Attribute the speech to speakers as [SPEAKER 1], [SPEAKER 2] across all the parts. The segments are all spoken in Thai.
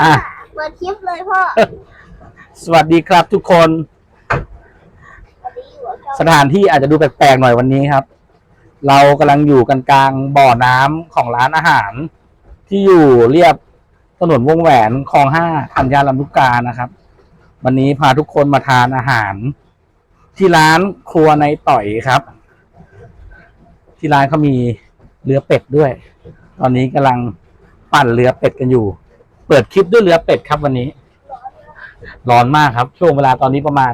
[SPEAKER 1] อะ
[SPEAKER 2] เปิดคลิปเลยพ่อ
[SPEAKER 1] สวัสดีครับทุกคน
[SPEAKER 2] วันนี้อยู่กับช่อง
[SPEAKER 1] สถานที่อาจจะดูแปลกๆหน่อยวันนี้ครับ เรากำลังอยู่กันกลางบ่อน้ำของร้านอาหาร ที่อยู่เรียบถนนวงแหวนคลองห้าธัญญาลำลูกกานะครับ วันนี้พาทุกคนมาทานอาหาร ที่ร้านครัวในต่อยครับ ที่ร้านเขามีเรือเป็ดด้วย ตอนนี้กำลังปั่นเรือเป็ดกันอยู่เปิดคลิปด้วยเรือเป็ดครับวันนี้ ร้อนมากครับ ช่วงเวลาตอนนี้ประมาณ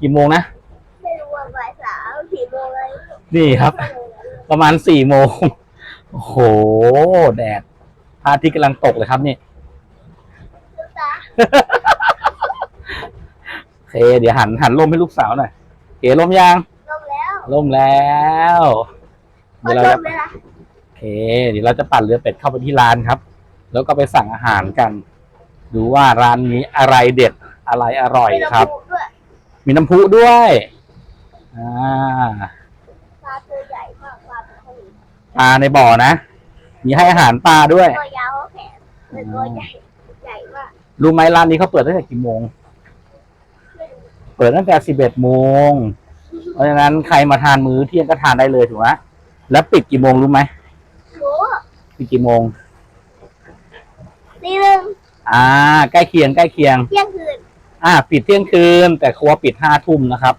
[SPEAKER 1] กี่โมงนะ
[SPEAKER 2] ไม่รู้ว่าบ่ายสามสี่โมงเลย
[SPEAKER 1] นี่ครับ ประมาณสี่โมงโอ้โหแดดพระอาทิตย์กำลังตกเลยครับนี่
[SPEAKER 2] ลูกตา
[SPEAKER 1] โอเคเดี๋ยวหันหันลมให้ลูกสาวหน่อยเก๋ลมยัง
[SPEAKER 2] ลงแล้ว
[SPEAKER 1] ลมแล้ว
[SPEAKER 2] พอ
[SPEAKER 1] เดี๋ยวเรา
[SPEAKER 2] ล
[SPEAKER 1] จะ
[SPEAKER 2] งเลยนะ
[SPEAKER 1] โอเคเดี๋ยวเราจะปั่นเรือเป็ดเข้าไปที่ร้านครับ แล้วก็ไปสั่งอาหารกัน ดูว่าร้านนี้อะไรเด็ดอะไรอร่อย
[SPEAKER 2] ไม่ต้ง
[SPEAKER 1] ครับ
[SPEAKER 2] พูดด้วย
[SPEAKER 1] มีน้ำพุด้วยอ่า
[SPEAKER 2] ปลาตัวใหญ่มากปลาเป็นคน
[SPEAKER 1] ปลาในบ่อนะ มีให้อาหารปลาด้วย
[SPEAKER 2] ตัวยาวแขนเป็นตัวใหญ่ใหญ่มาก
[SPEAKER 1] รู้ไหมร้านนี้เขาเปิดตั้งแต่กี่โมง
[SPEAKER 2] ไม่รู้
[SPEAKER 1] เปิดตั้งแต่สิบเอ็ดโมง เพราะฉะนั้นใครมาทานมื้อเที่ยงก็ทานได้เลยถูกไหมแล้วปิดกี่โมงรู้ไหม
[SPEAKER 2] รู้
[SPEAKER 1] ปิดกี่โมง
[SPEAKER 2] ตีหนึ่ง
[SPEAKER 1] อ่า ใกล้เคียงใกล้เคียง
[SPEAKER 2] เที่ยงคืน
[SPEAKER 1] อ่า ปิดเที่ยงคืน แต่ครัวปิดห้าทุ่มนะครับ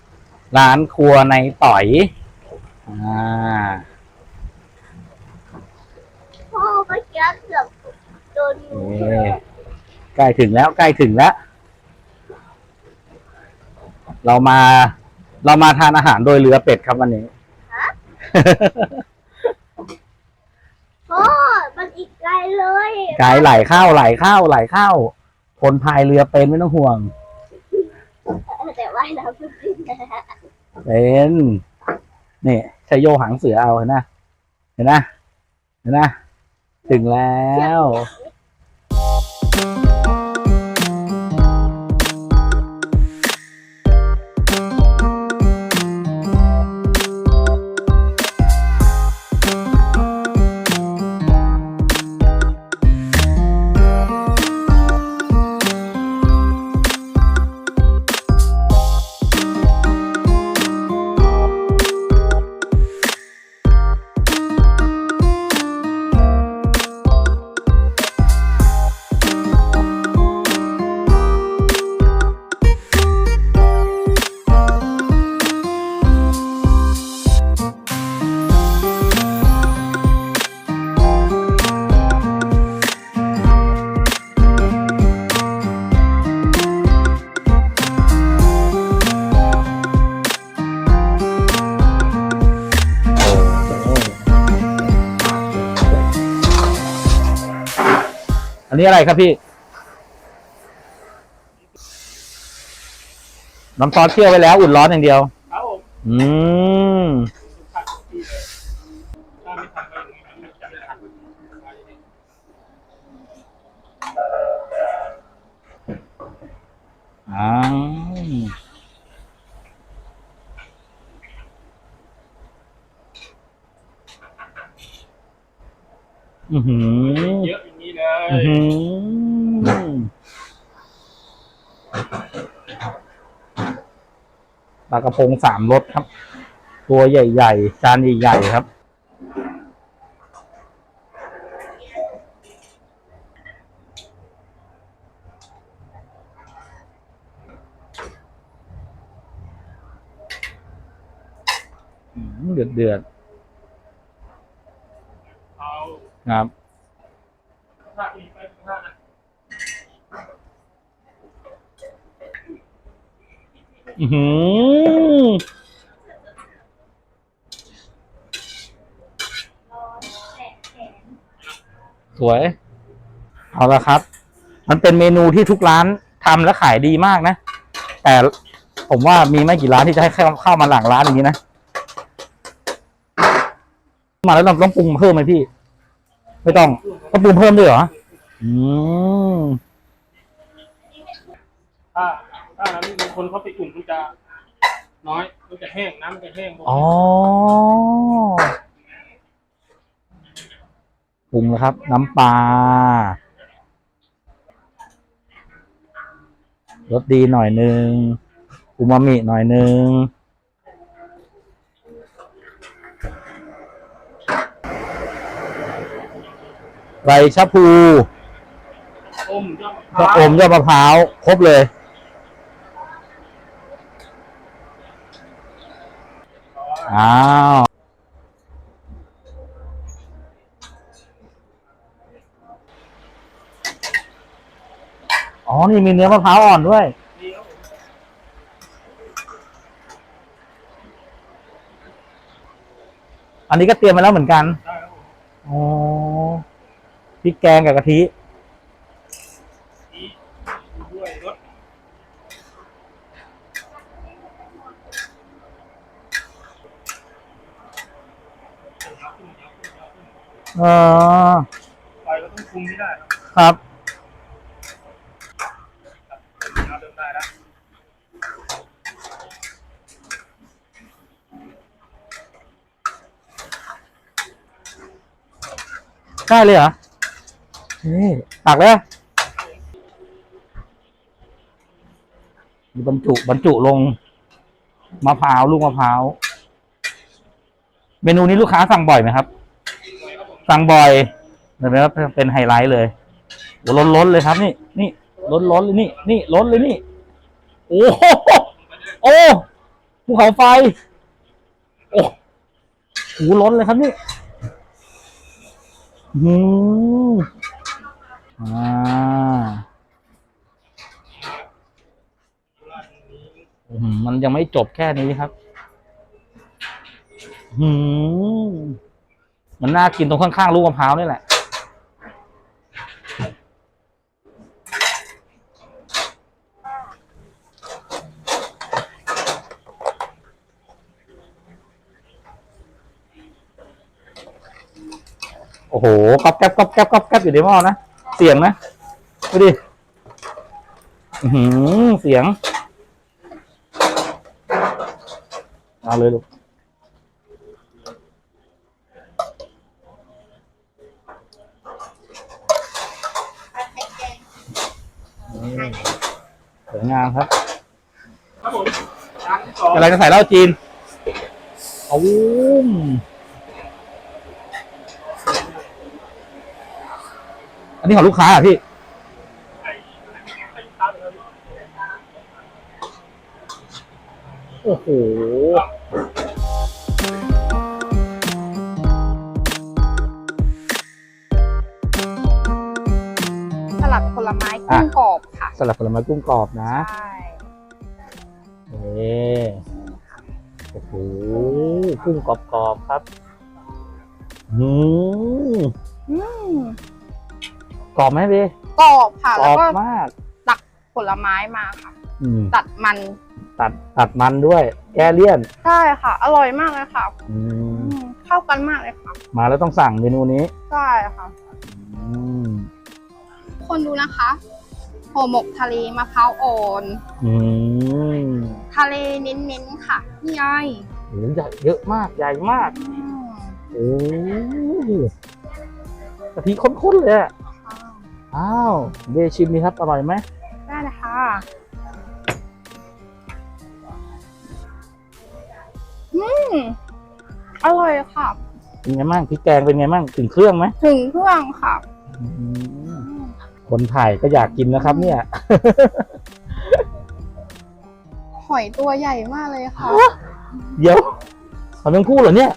[SPEAKER 1] ร้านครัวในต่อยอ่า
[SPEAKER 2] พ่อเมื่อกี้เกือบโดนงู
[SPEAKER 1] นี่ใกล้ถึงแล้วใกล้ถึงแล้ว เรามา เรามาทานอาหารโดยเรือเป็ดครับวันนี้
[SPEAKER 2] พ่อ มันอีกไกลเลย
[SPEAKER 1] ไกด์ไหลเข้าไหลเข้าไหลเข้า คนพายเรือเป็นไม่ต้องห่วง
[SPEAKER 2] แต่ว่ายน้ำไม่เป็นนะ
[SPEAKER 1] เป็นนี่ชยโยหางเสือเอาเห็นนะเห็นนะเห็นนะถึงแล้วอั นนี้อะไรครับพี่ น้ำซอสเคี่ยวไปแล้ว อุ่นร้อนอย่างเดียว
[SPEAKER 3] ครับผม
[SPEAKER 1] อืม
[SPEAKER 3] ผัดที่เลยถ้าไม่ทำก็อย่างนี้มันจะไม่ทัน
[SPEAKER 1] อ้าวอือหือ
[SPEAKER 3] เยอะอย่างนี้เล
[SPEAKER 1] อื้อย หือป ลากระพงสามรสครับ ตัวใหญ่ๆ จานใหญ่ๆ ครับ เดือดเดือด
[SPEAKER 3] เอา
[SPEAKER 1] ๆครับ
[SPEAKER 3] ถ้ามีไปถ้านะ
[SPEAKER 1] อือหือสวย เอาละครับ มันเป็นเมนูที่ทุกร้านทำและขายดีมากนะ แต่ผมว่ามีไม่กี่ร้านที่จะให้เข้าเข้ามาหลังร้านอย่างนี้นะ มาแล้วเราต้องปรุงเพิ่มไหมพี่ ไม่ต้องต้องปรุงเพิ่มด้วยเหรอ อืม
[SPEAKER 3] ถ้าถ้านั้นบางคนเขาไปอุ่นมันจะน้อยมันจะแห้งน้ำมันจะแห้ง
[SPEAKER 1] อ๋อปรุงแล้วครับ น้ำปลารสดีหน่อยนึงอูมามิหน่อยนึงใบชะพู
[SPEAKER 3] อมยอด
[SPEAKER 1] กระอมยอดมะพร้าว ครบเลย อ้าวอ๋อ นี่มีเนื้อมะพร้าวอ่อนด้วย อันนี้ก็เตรียมมาแล้วเหมือนกัน อ๋อพริกแกงกับกะทิ
[SPEAKER 3] ดีด้วยรส
[SPEAKER 1] เออ
[SPEAKER 3] ไฟก็ต้องคุมไม่ได้ครับ
[SPEAKER 1] ครับ
[SPEAKER 3] เอาเดิมได้แล้ว
[SPEAKER 1] ได้เลยเหรอ นี่ตักเลยมีบรรจุบรรจุลงมะพร้าวลูกมะพร้าว เมนูนี้ลูกค้าสั่งบ่อยไหมครับ สั่งบ่อยเห็นไหมครับเป็นไฮไลท์เลยโอ้ล้นล้นๆเลยครับนี่นี่ล้นล้นๆเลยนี่นี่ล้นเลยนี่ โอ้โหโอ้ภูเขาไฟ โอ้โหล้นเลยครับนี่อืมอ่าอื้อหือมันยังไม่จบแค่นี้ครับ อืม มันน่ากินตรงข้างๆลูกมะพร้าวนี่แหละ โอ้โหก๊อบแก๊บก๊อบแก๊บก๊อบแก๊บอยู่ในหม้อนะ เสียงนะดูดิหือเสียง เอาเลยลูก นี่สวยงามครับ
[SPEAKER 3] ครับผมจานที่สอง
[SPEAKER 1] อะไรจะใส่เหล้าจีนเอาวุ้มอันนี้ของลูกค้าเหรอะพี่ โอ้โห
[SPEAKER 4] สลัดผลไม้กุ้งกรอบค่ะ
[SPEAKER 1] สลัดผลไม้กุ้งกรอบนะ
[SPEAKER 4] ใช่
[SPEAKER 1] กุ้งกรอบๆครับอืม
[SPEAKER 4] อืม
[SPEAKER 1] กรอบไหมพี่
[SPEAKER 4] กรอบค่ะ
[SPEAKER 1] กร
[SPEAKER 4] แล้ว
[SPEAKER 1] อบ
[SPEAKER 4] ก็
[SPEAKER 1] มาก
[SPEAKER 4] ตักผลไม้มาค่ะ
[SPEAKER 1] อืม
[SPEAKER 4] ตัดมัน
[SPEAKER 1] ตัดตัดมันด้วย แก้เลี่ยน
[SPEAKER 4] ใช่ค่ะ อร่อยมากเลยค่ะ
[SPEAKER 1] อื
[SPEAKER 4] อื
[SPEAKER 1] ม
[SPEAKER 4] มเข้ากันมากเลยค่ะ
[SPEAKER 1] มาแล้วต้องสั่งเมนูนี้
[SPEAKER 4] ใช่ค่ะ
[SPEAKER 1] อืม
[SPEAKER 4] คนดูนะคะห่อหมกทะเลมะพร้าวอ่อน
[SPEAKER 1] อืม
[SPEAKER 4] ทะเลเน้นๆค่ะนี่ไง
[SPEAKER 1] โอ้โหใหญ่เยอะมากใหญ่มาก
[SPEAKER 4] อืม
[SPEAKER 1] โอ้โหกะทิข้นๆเลยอะ
[SPEAKER 4] ค่ะ
[SPEAKER 1] อ้าวเดชิมนี่ครับอร่อยไหม
[SPEAKER 4] ได้เลยค่ะอืมอร่อยค่ะ
[SPEAKER 1] เป็นไงบ้างพริกแกงเป็นไงบ้างถึงเครื่องไหม
[SPEAKER 4] ถึงเครื่องค่ะ
[SPEAKER 1] อืมคนถ่ายก็อยากกินนะครับ เนี่ย
[SPEAKER 4] หอยตัวใหญ่มากเลยค่ะ
[SPEAKER 1] เดี๋ยวทำเป็นคู่เหรอเนี่ย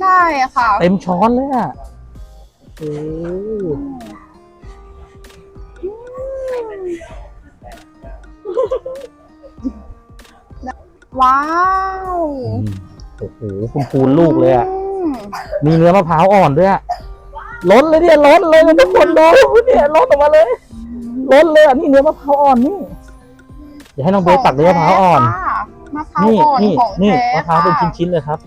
[SPEAKER 4] ใช่ค่ะ
[SPEAKER 1] เต็มช้อนเลยอะโอ้
[SPEAKER 4] ว้าว
[SPEAKER 1] โอ้โหคุณคูณลูกเลยอะ
[SPEAKER 4] ม
[SPEAKER 1] มีเนื้อมะพร้าวอ่อนด้วยอะล้นเลยเนี่ยล้นเลยนะทุกคนดูเนี่ยล้นออกมาเลยล้นเลยอะนี่เนื้อมะพร้าวอ่อนนี่เดี๋ยวให้น้องเบสตักเนื้อมะพร้าวอ่อน
[SPEAKER 4] ค่ะ มะพร้าว
[SPEAKER 1] นี่
[SPEAKER 4] อ่อน
[SPEAKER 1] นี่
[SPEAKER 4] ของ
[SPEAKER 1] นี่
[SPEAKER 4] แท้
[SPEAKER 1] มะพร้าวเป็น
[SPEAKER 4] ค่ะ
[SPEAKER 1] ชิ้นๆเลยครับ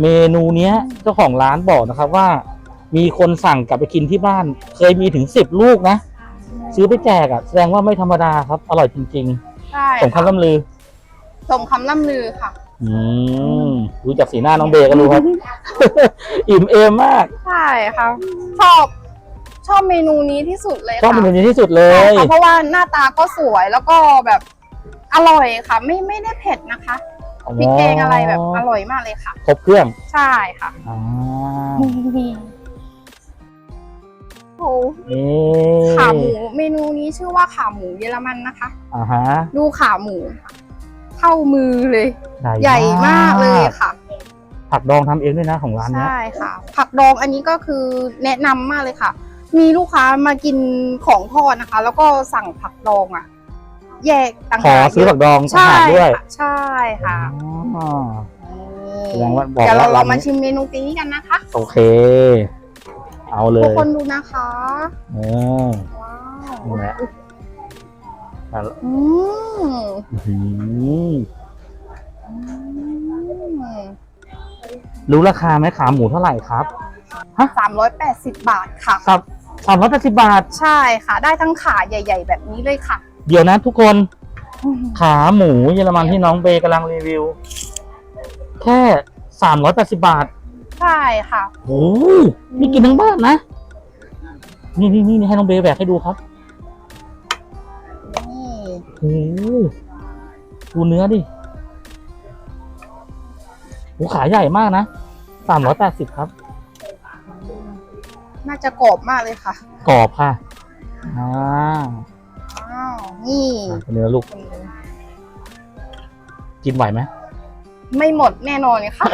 [SPEAKER 1] เมนูเนี้ยเจ้าของร้านบอกนะครับว่า มีคนสั่งกลับไปกินที่บ้าน เคยมีถึงสิบลูกนะซื้อไปแจกอะแสดงว่าไม่ธรรมดาครับ อร่อยจริง
[SPEAKER 4] ใช่
[SPEAKER 1] ๆสมคำล่ำลือ
[SPEAKER 4] สมคำล่ำลือค่ะ
[SPEAKER 1] อืมดูจากสีหน้าน้องเบย์ก็รู้ครับ อิ่มเอมมาก
[SPEAKER 4] ใช่ค่ะ ชอบชอบเมนูนี้ที่สุดเลย
[SPEAKER 1] ชอบ
[SPEAKER 4] ค่ะ
[SPEAKER 1] เมนูนี้ที่สุดเล
[SPEAKER 4] ใช่
[SPEAKER 1] ย
[SPEAKER 4] ค่ะเพราะว่าหน้าตาก็สวยแล้วก็แบบ อร่อยค่ะ ไม่ไม่ได้เผ็ดนะคะพริกแกงอะไรแบบอร่อยมากเลยค่ะ
[SPEAKER 1] ครบเครื่อง
[SPEAKER 4] ใช่ค่ะ
[SPEAKER 1] อ่า
[SPEAKER 4] โอ้
[SPEAKER 1] นี่
[SPEAKER 4] ขาหมูเมนูนี้ชื่อว่าขาหมูเยอรมันนะคะ
[SPEAKER 1] อ่าฮะ
[SPEAKER 4] ดูขาหมูค่ะเท่ามือเลย ใหญ่มากเลยค่ะ
[SPEAKER 1] ผักดองทำเองด้วยนะของร้านเนี้ย
[SPEAKER 4] ใช่ค่ะ ผักดองอันนี้ก็คือแนะนำมากเลยค่ะ มีลูกค้ามากินของทอดนะคะ แล้วก็สั่งผักดองอะ แยกต่าง
[SPEAKER 1] ขอ
[SPEAKER 4] หาก
[SPEAKER 1] ซื้อผักดองต่าง
[SPEAKER 4] ใช่
[SPEAKER 1] หากด้วย
[SPEAKER 4] ค่ะใช่ค่ะ
[SPEAKER 1] อ๋อ
[SPEAKER 4] นี่
[SPEAKER 1] แสดงว่าบอก
[SPEAKER 4] เดี๋ยวเรา
[SPEAKER 1] ว่า
[SPEAKER 4] เรา
[SPEAKER 1] ร้านนี้
[SPEAKER 4] มาชิมเมนูปีนี้กันนะคะ
[SPEAKER 1] โอเค เอาเล
[SPEAKER 4] ทุก
[SPEAKER 1] ย
[SPEAKER 4] คนดูนะคะ
[SPEAKER 1] เออ
[SPEAKER 4] ว้าว
[SPEAKER 1] นี่แหละอะ
[SPEAKER 4] อืม
[SPEAKER 1] อื้อหือ
[SPEAKER 4] อืม
[SPEAKER 1] รู้ราคาไหมขาหมูเท่าไหร่ครับ
[SPEAKER 4] สามร้อยแปดสิบบาทค่ะ
[SPEAKER 1] ครับสามร้อยแปดสิบบาท
[SPEAKER 4] ใช่ค่ะ ได้ทั้งขาใหญ่ ๆ แบบนี้เลยค่ะ
[SPEAKER 1] เดี๋ยวนะทุกคนขาหมูเยอรมันที่น้องเบย์กำลังรีวิว แค่สามร้อยแปดสิบาท
[SPEAKER 4] ใช่ค่ะ
[SPEAKER 1] โอ้โหนี่กินทั้งบ้านนะ นี่นี่นี่ให้น้องเบย์แบกให้ดูครับ
[SPEAKER 4] นี่
[SPEAKER 1] โอ้โหดูเนื้อดิโอ้ขาใหญ่มากนะสามร้อยแปดสิบครับ
[SPEAKER 4] น่าจะกรอบมากเลยค่ะ
[SPEAKER 1] กรอบค่ะอ่า
[SPEAKER 4] ว้าว นี่
[SPEAKER 1] เนื้อลูก กินไหวไหม
[SPEAKER 4] ไม่หมดแน่นอนค่ะ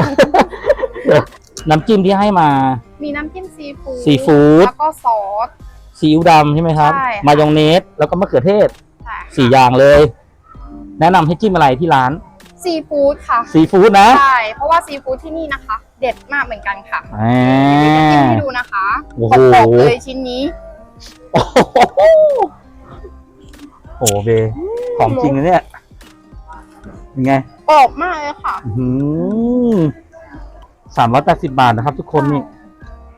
[SPEAKER 1] น้ำจิ้มที่ให้มา
[SPEAKER 4] มีน้ำจิ้มซีฟู้ด
[SPEAKER 1] ซีฟู้ด
[SPEAKER 4] แล้วก็ซอส
[SPEAKER 1] ซีอิ๊วดำใช่ไหมครับ
[SPEAKER 4] ใช่ค่ะ
[SPEAKER 1] มายองเนส แล้วก็มะเขือเทศ
[SPEAKER 4] ใช่ค่ะ
[SPEAKER 1] สี่อย่างเลย แนะนำให้จิ้มอะไรที่ร้าน
[SPEAKER 4] ซีฟู้ดค่ะ
[SPEAKER 1] ซีฟู้ดนะ
[SPEAKER 4] ใช่ เพราะว่าซีฟู้ดที่นี่นะคะ เด็ดมากเหมือนกันค่ะ
[SPEAKER 1] อ่า
[SPEAKER 4] จิ้มให้ดูนะคะ
[SPEAKER 1] โอ้
[SPEAKER 4] ก
[SPEAKER 1] โห
[SPEAKER 4] รอบๆเลยชิ้นนี้
[SPEAKER 1] โอ้โห โอ้โหเบของจริงนะเนี่ยยังไง
[SPEAKER 4] กรอบมากเลยค่ะ
[SPEAKER 1] สามร้อยแปดสิบาทนะครับ ทุกคนนี่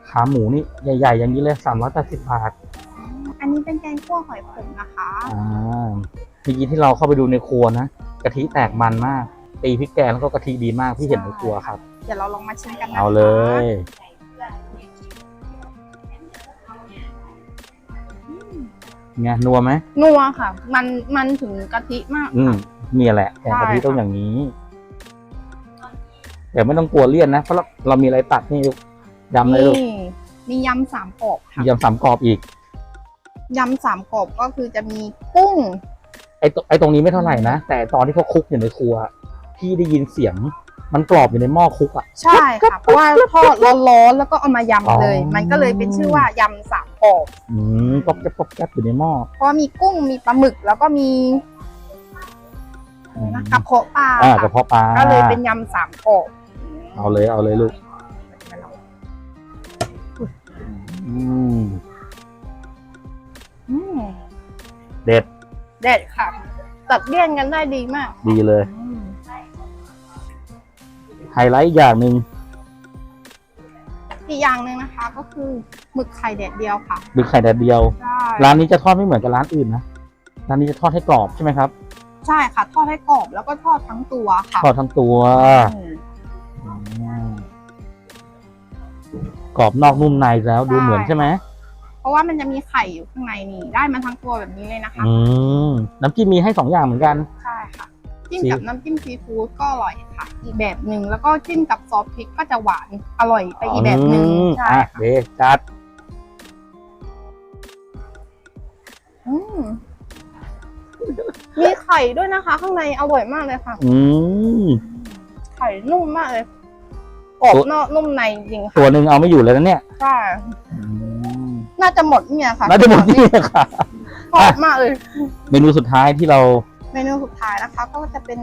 [SPEAKER 1] ขาหมูนี่ใหญ่ ๆ อย่างนี้เลยสามร้อยแปดสิบาท
[SPEAKER 4] อันนี้เป็นแกงคั่วหอยขมนะคะ
[SPEAKER 1] อ่าเมื่อกี้ที่เราเข้าไปดูในครัวนะกะทิแตกมันมากตีพริกแกงแล้วก็กะทิดีมากที่เห็นในครัวครับ
[SPEAKER 4] เดี๋ยวเราลองมาชิมกันนะคะ
[SPEAKER 1] เอาเลย ไงนัวไหม
[SPEAKER 4] นัวค่ะ มันมันถึงกะทิมาก
[SPEAKER 1] อืม
[SPEAKER 4] ค่ะ
[SPEAKER 1] นี่แหละแกงกะทิ
[SPEAKER 4] ใช่ค่ะ
[SPEAKER 1] ต้องอย่างนี้แต่ไม่ต้องกลัวเลี่ยนนะเพราะเราเรามีอะไรตัดนี่ลูกยำเลยลูก
[SPEAKER 4] นี่มียำสามกรอบค่ะ
[SPEAKER 1] มียำสามกรอบอีก
[SPEAKER 4] ยำสามกรอบก็คือจะมีกุ้ง
[SPEAKER 1] ไอ้ตรงไอ้ตรงนี้ไม่เท่าไหร่นะแต่ตอนที่เขาคลุกอยู่ในครัว พี่ได้ยินเสียง มันกรอบอยู่ในหม้อคลุกอะ
[SPEAKER 4] ใช่ค่ะเพราะว่าทอดร้อนๆแล้วก็เอามายำเลย
[SPEAKER 1] อ๋อ
[SPEAKER 4] มันก็เลยเป็นชื่อว่ายำสามกรอบ
[SPEAKER 1] อืมป๊อบแก๊บป๊อบแก๊บอยู่ในหม้อ
[SPEAKER 4] เพราะว่ามีกุ้งมีปลาหมึกแล้วก็มีอะไรนะกระเพาะปลา
[SPEAKER 1] อ่า
[SPEAKER 4] ค่ะ
[SPEAKER 1] กระเพาะปลา
[SPEAKER 4] ก็เลยเป็นยำสามกรอบ
[SPEAKER 1] เอาเลยเอาเลยลูก อืม
[SPEAKER 4] อืม
[SPEAKER 1] เด็ด
[SPEAKER 4] เด็ดค่ะตัดเลี่ยนกันได้ดีมาก
[SPEAKER 1] ดีเลย
[SPEAKER 4] อืม
[SPEAKER 1] ไฮไลท์อีกอย่างหนึ่ง
[SPEAKER 4] อีกอย่างหนึ่งนะคะก็คือหมึกไข่แดดเดียวค่ะ
[SPEAKER 1] ดึกไข่แดดเดียว
[SPEAKER 4] ใช่
[SPEAKER 1] ร้านนี้จะทอดไม่เหมือนกับร้านอื่นนะ ร้านนี้จะทอดให้กรอบใช่ไหมครับ
[SPEAKER 4] ใช่ค่ะ ทอดให้กรอบแล้วก็ทอดทั้งตัวค่ะ
[SPEAKER 1] ทอดทั้งตัว
[SPEAKER 4] อืม
[SPEAKER 1] อืมกรอบนอกนุ่มในแล้วดูเหมือนใช่ไหม
[SPEAKER 4] เพราะว่ามันจะมีไข่อยู่ข้างในนี่ ได้มาทั้งตัวแบบนี้เลยนะคะ
[SPEAKER 1] อืมน้ำจิ้มมีให้สองอย่างเหมือนกัน
[SPEAKER 4] ใช่ค่ะ จิ้ม
[SPEAKER 1] ซี
[SPEAKER 4] กับน้ำจิ้มซีฟู้ดก็อร่อยค่ะ อีกแบบหนึ่งแล้วก็จิ้มกับซอสพริกก็จะหวานอร่อยไปอีกแบบหนึ่ง
[SPEAKER 1] อืม
[SPEAKER 4] ใช่
[SPEAKER 1] อะ
[SPEAKER 4] ค่ะ
[SPEAKER 1] เดจัด
[SPEAKER 4] อืมมีไข่ด้วยนะคะ ข้างในอร่อยมากเลยค่ะ
[SPEAKER 1] อืม
[SPEAKER 4] ไข่นุ่มมากเลยกรอบนอกนุ่มในจริงค่ะ
[SPEAKER 1] ตัวหนึ่งเอาไม่อยู่เลยนะเนี่ย
[SPEAKER 4] ใช่
[SPEAKER 1] อืม
[SPEAKER 4] น่าจะหมดเนี่ยค่ะ
[SPEAKER 1] น่าจะหมดที่ค่ะ
[SPEAKER 4] ชอบมากเลย
[SPEAKER 1] เมนูสุดท้ายที่เรา
[SPEAKER 4] เมนูสุดท้ายนะคะ ก็จะเป็น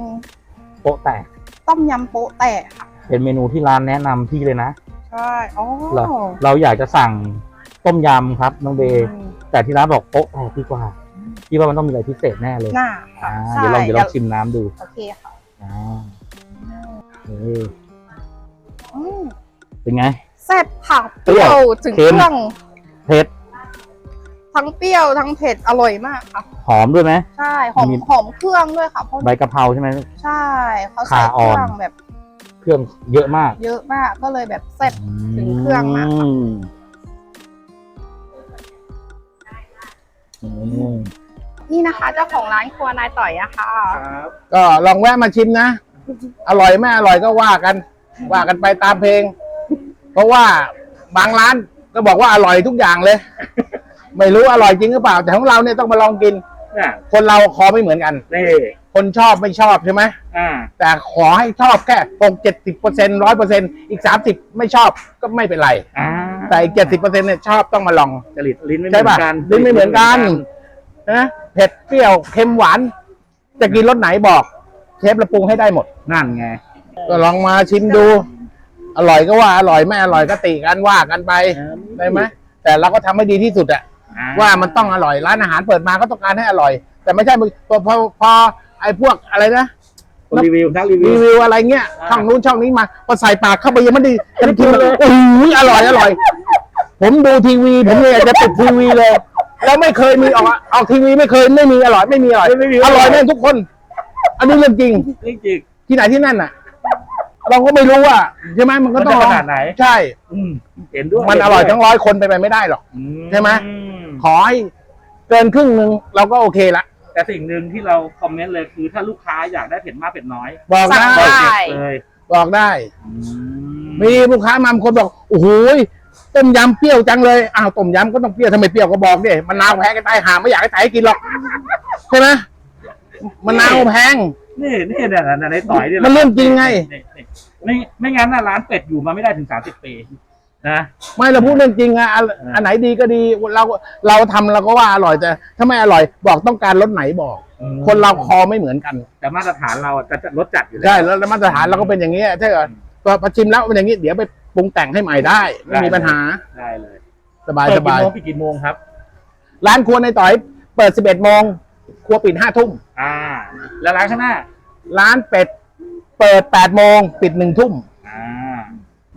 [SPEAKER 1] โป๊ะแตก
[SPEAKER 4] ต้มยำโป๊ะแตกค่ะ
[SPEAKER 1] เป็นเมนูที่ร้านแนะนำพี่เลยนะ
[SPEAKER 4] ใช่อ๋อ
[SPEAKER 1] เหรอเราอยากจะสั่งต้มยำครับน้องเบย์
[SPEAKER 4] อืม
[SPEAKER 1] แต่ที่ร้านบอกโป๊ะแตกดีกว่าพี่ว่ามันต้องมีอะไรพิเศษแน่เลย
[SPEAKER 4] น่า
[SPEAKER 1] อ่า
[SPEAKER 4] ใช่
[SPEAKER 1] เดี๋ยวลองเดี๋ยวลองชิมน้ำดู
[SPEAKER 4] โอเคค่ะ
[SPEAKER 1] อ่านี่
[SPEAKER 4] อืม
[SPEAKER 1] เป็นไง
[SPEAKER 4] แซ่บผัก
[SPEAKER 1] เปรี้ยว
[SPEAKER 4] ถึง
[SPEAKER 1] เค็
[SPEAKER 4] เค
[SPEAKER 1] ม
[SPEAKER 4] รื่อง
[SPEAKER 1] เผ็ด
[SPEAKER 4] ทั้งเปรี้ยวทั้งเผ็ดอร่อยมากค่ะ
[SPEAKER 1] ห อมด้วยไหม
[SPEAKER 4] ใช่หอม
[SPEAKER 1] มี
[SPEAKER 4] หอมเครื่องด้วยค่ะเพราะ
[SPEAKER 1] ใบกะเพราใช่ไหม
[SPEAKER 4] ใช่เขาใส่
[SPEAKER 1] ขา
[SPEAKER 4] เค
[SPEAKER 1] อ่อน
[SPEAKER 4] รื่องแบบ
[SPEAKER 1] เครื่องเยอะมาก
[SPEAKER 4] เยอะมากก็เลยแบบแซ่บ ถึงเครื่องมาก
[SPEAKER 1] อืม
[SPEAKER 5] อืม
[SPEAKER 4] นี่นะคะ เจ้าของร้านครัวนายต่อยอะค่ะ
[SPEAKER 1] ครับ
[SPEAKER 6] ก็ลองแวะมาชิมนะ อร่อยไม่อร่อยก็ว่ากัน ว่ากันไปตามเพลง เพราะว่าบางร้านก็บอกว่าอร่อยทุกอย่างเลย ไม่รู้อร่อยจริงหรือเปล่า แต่ของเราเนี่ยต้องมาลองกิน
[SPEAKER 1] น่ะ
[SPEAKER 6] คนเราคอไม่เหมือนกัน
[SPEAKER 1] นี่
[SPEAKER 6] คนชอบไม่ชอบใช่ไหม
[SPEAKER 1] อ่า
[SPEAKER 6] แต่ขอให้ชอบแค่หกเจ็ดสิบเปอร์เซ็นร้อยเปอร์เซ็นอีกสามสิบไม่ชอบก็ไม่เป็นไร
[SPEAKER 1] อ่า
[SPEAKER 6] แต่อีกเจ็ดสิบเปอร์เซ็นเนี่ยชอบต้องมาลอง
[SPEAKER 1] จริตลิ้นไม่เห
[SPEAKER 6] ใช่
[SPEAKER 1] มือ
[SPEAKER 6] ป่ะ
[SPEAKER 1] นกัน
[SPEAKER 6] ลิ้นไม่เหมือนกันนะเผ็ดเปรี้ยวเค็มหวาน จะกินรสไหนบอกเชฟระปรุงให้ได้หมด
[SPEAKER 1] นั่นไง
[SPEAKER 6] ก็ลองมาชิมดู อร่อยก็ว่าอร่อยไม่อร่อยก็ติกันว่ากันไป ได้ไหมแต่เราก็ทำให้ดีที่สุดอะ
[SPEAKER 1] อ่
[SPEAKER 6] ว่ามันต้องอร่อยร้านอาหารเปิดมาก็ต้องการให้อร่อย แต่ไม่ใช่พอพอพอไอ้พวกอะไรนะ
[SPEAKER 1] คนรีวิวนักรีวิ
[SPEAKER 6] รี
[SPEAKER 1] ว
[SPEAKER 6] วิวอะไรเงี้ย
[SPEAKER 1] อ่า
[SPEAKER 6] ช่องนู้นช่องนี้มาพอใส่ปากเข้าไปยังไม่ได้ยังกินเลยโอ้ยอร่อยอร่อย ผมดูทีวีผมเนี่ยอยากจะติดทีวีเลย แล้วไม่เคยมีออกออกทีวีไม่เคยไม่มีอร่อยไม่มีอร่อย
[SPEAKER 1] ไม่มี
[SPEAKER 6] อร่อยแม่งทุกคน อันนี้เรื่องจริง
[SPEAKER 1] จริงจริง
[SPEAKER 6] ที่ไหนที่นั่นน่ะ เราก็ไม่รู้ว่าใช่ไหมมันก็ต้อง
[SPEAKER 1] มันจะขนาดไหน
[SPEAKER 6] ใช่
[SPEAKER 1] อืมเห็นด้วย
[SPEAKER 6] มันอร่อยทั้งร้อยคนไปนไปไม่ได้หรอก
[SPEAKER 1] อื
[SPEAKER 6] ใช่ไหม
[SPEAKER 1] อืม
[SPEAKER 6] ขอให้เกินครึ่งหนึ่งเราก็โอเคละ
[SPEAKER 1] แต่สิ่งหนึ่งที่เราคอมเมนต์เลยคือถ้าลูกค้าอยากได้เผ็ดมากเผ็ดน้อย
[SPEAKER 6] บอก
[SPEAKER 4] สั่ง
[SPEAKER 6] ได้
[SPEAKER 4] ได้
[SPEAKER 1] เลย
[SPEAKER 6] บอกได้
[SPEAKER 1] อืม
[SPEAKER 6] มีลูกค้ามาบางคนบอกโอ้โหยต้มยำเปรี้ยวจังเลยอ้าวต้มยำก็ต้องเปรี้ยวทำไมเปรี้ยวก็บอกดิมะนาวแพงกันตายหาไม่อยากให้ใครให้กินหรอกใช่ไหมมะนาวแพง
[SPEAKER 1] นี่นี่เนี่ยนะในต่อยเนี่ย
[SPEAKER 6] มันเรื่องจริงไง
[SPEAKER 1] นี่นี่ไม่ไม่งั้นน่ะร้านเป็ดอยู่มาไม่ได้ถึงสามสิบปี นะ
[SPEAKER 6] ไม่เราพูดเรื่องจริงอะอันอันไหนดีก็ดีเราเราทำเราก็ว่าอร่อยแต่ถ้าไม่อร่อยบอกต้องการรสไหนบอกคนเราคอไม่เหมือนกัน
[SPEAKER 1] แต่มาตรฐานเราอะจะจะลดจัดอยู่แล้ว
[SPEAKER 6] ใช่แล้วแล้วมาตรฐานเราก็เป็นอย่างนี้ยถ้าเกิดพอพอชิมแล้วเป็นอย่างนี้เดี๋ยวไปปรุงแต่งให้ใหม่ได้ ไม่มีปัญหา
[SPEAKER 1] ได้เลย
[SPEAKER 6] สบาย
[SPEAKER 1] เปิ
[SPEAKER 6] ส
[SPEAKER 1] ดกี่
[SPEAKER 6] บาย
[SPEAKER 1] โมงปิดกี่โมงครับ
[SPEAKER 6] ร้านครัวในต่อยเปิด 11โมงครัวปิด5ทุ่ม
[SPEAKER 1] อ่า แล้วร้านข้างหน้า
[SPEAKER 6] ร้านเป็ดเปิด8โมงปิด1ทุ่ม
[SPEAKER 1] อ่า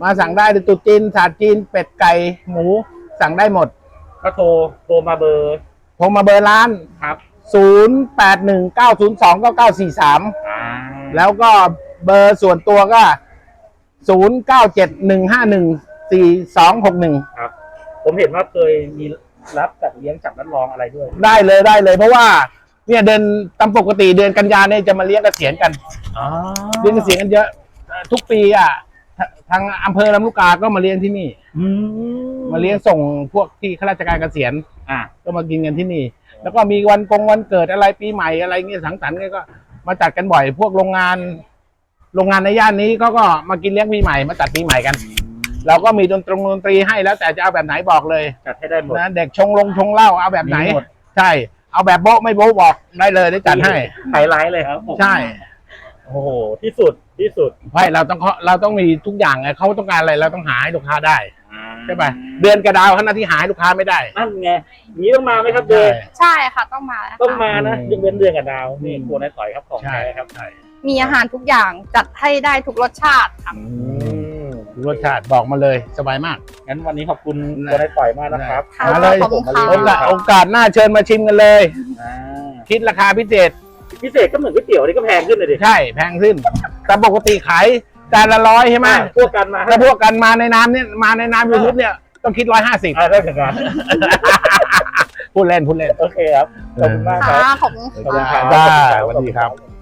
[SPEAKER 6] มาสั่งได้ในตุ๊จีนถาดจีน เป็ดไก่หมู สั่งได้หมด
[SPEAKER 1] ก็โทรโทรมาเบอร์
[SPEAKER 6] โทรมาเบอร์ร้าน
[SPEAKER 1] ครับ
[SPEAKER 6] 0819029943
[SPEAKER 1] อ่า
[SPEAKER 6] แล้วก็เบอร์ส่วนตัวก็ 0971514261
[SPEAKER 1] ครับ ผมเห็นว่าเคยมีรับจัดเลี้ยงจับรับรองอะไรด้วย
[SPEAKER 6] ได้เลยได้เลย เพราะว่าเนี่ยเดือนตามปกติเดือนกันยาเนี่ยจะมาเลี้ยงเกษียณกัน
[SPEAKER 1] อ๋อ
[SPEAKER 6] เลี้ยงเกษียณกันเยอะเอ่อทุกปีอะ ทาทางอำเภอลำลูกกาก็มาเลี้ยงที่นี่
[SPEAKER 1] อืม
[SPEAKER 6] มาเลี้ยงส่งพวกที่ข้าราชการเกษียณ
[SPEAKER 1] อ่า
[SPEAKER 6] ก็มากินกันที่นี่ แล้วก็มีวันกงวันเกิดอะไรปีใหม่อะไรเงี้ยสังสรรค์กันก็มาจัดกันบ่อย พวกโรงงาน โรงงานในย่านนี้เขาก็มากินเลี้ยงปีใหม่มาจัดปีใหม่กัน เราก็มีดนตรงดนตรีให้แล้วแต่จะเอาแบบไหนบอกเลย
[SPEAKER 1] จัดให้ได้หมด
[SPEAKER 6] นะเด็กชงลงชงเหล้าเอาแบบไหน
[SPEAKER 1] มีหมด
[SPEAKER 6] ใช่ เอาแบบโบ๊ะไม่โบ๊ะบอกได้เลยได้จัดให้
[SPEAKER 1] ไฮไลท์เลยครับผม
[SPEAKER 6] ใช่
[SPEAKER 1] โอ้โหที่สุดที่สุด
[SPEAKER 6] ไม่เราต้องเราต้องมีทุกอย่างไงเขาต้องการอะไรเราต้องหาให้ลูกค้าได้
[SPEAKER 1] อ่า
[SPEAKER 6] ใช่ป่ะเดือนกระดาวขนาดที่หาให้ลูกค้าไม่ได้
[SPEAKER 1] นั่นไงนี้ต้องมาไหมครับเด
[SPEAKER 6] ใช่
[SPEAKER 1] ย์
[SPEAKER 4] ใช่ค่ะต้องมาแล้ว
[SPEAKER 1] ต้อง
[SPEAKER 4] ค่ะ
[SPEAKER 1] มานะ
[SPEAKER 6] อืม
[SPEAKER 1] ยกเว้นเดือนกับดาวนี่ครัวในต่อยครับของ
[SPEAKER 6] ใช่
[SPEAKER 1] แท้ครับ
[SPEAKER 6] ใช่
[SPEAKER 4] มีอาหารทุกอย่างจัดให้ได้ทุกรสชาติค่ะ
[SPEAKER 1] อืม
[SPEAKER 6] รสชาติบอกมาเลยสบายมาก
[SPEAKER 1] งั้นวันนี้ขอบคุณครัวในต่อยมากนะครับ
[SPEAKER 4] ค่ะ
[SPEAKER 6] มาเลย
[SPEAKER 4] ขอบคุณค่ะ
[SPEAKER 6] โอกาสโอกาสหน้าเชิญมาชิมกันเลย
[SPEAKER 1] อ่า
[SPEAKER 6] คิดราคาพิเศษ
[SPEAKER 1] พิเศษก็เหมือนก๋วยเตี๋ยวนี่ก็แพงขึ้นเลยดิ
[SPEAKER 6] ใช่แพงขึ้น แต่ปกติขายจานละร้อยใช่ไหม
[SPEAKER 1] อ่าพวกกันมา
[SPEAKER 6] ถ้าพวกกันมาในน้ำเนี่ยมาในน้ำยูทูบเนี่ยต้องคิดร้อยห้าสิบ
[SPEAKER 1] อ่าได้เหมือนกัน
[SPEAKER 6] พูดเล่นพูดเล่น
[SPEAKER 1] โอเคครับขอบคุณมากค
[SPEAKER 4] ค่ะ
[SPEAKER 1] รับ
[SPEAKER 4] ขอบคุณ
[SPEAKER 1] ขอบคุณ
[SPEAKER 4] ค่ะ
[SPEAKER 1] ครับ
[SPEAKER 6] ได้สวัสดีครับ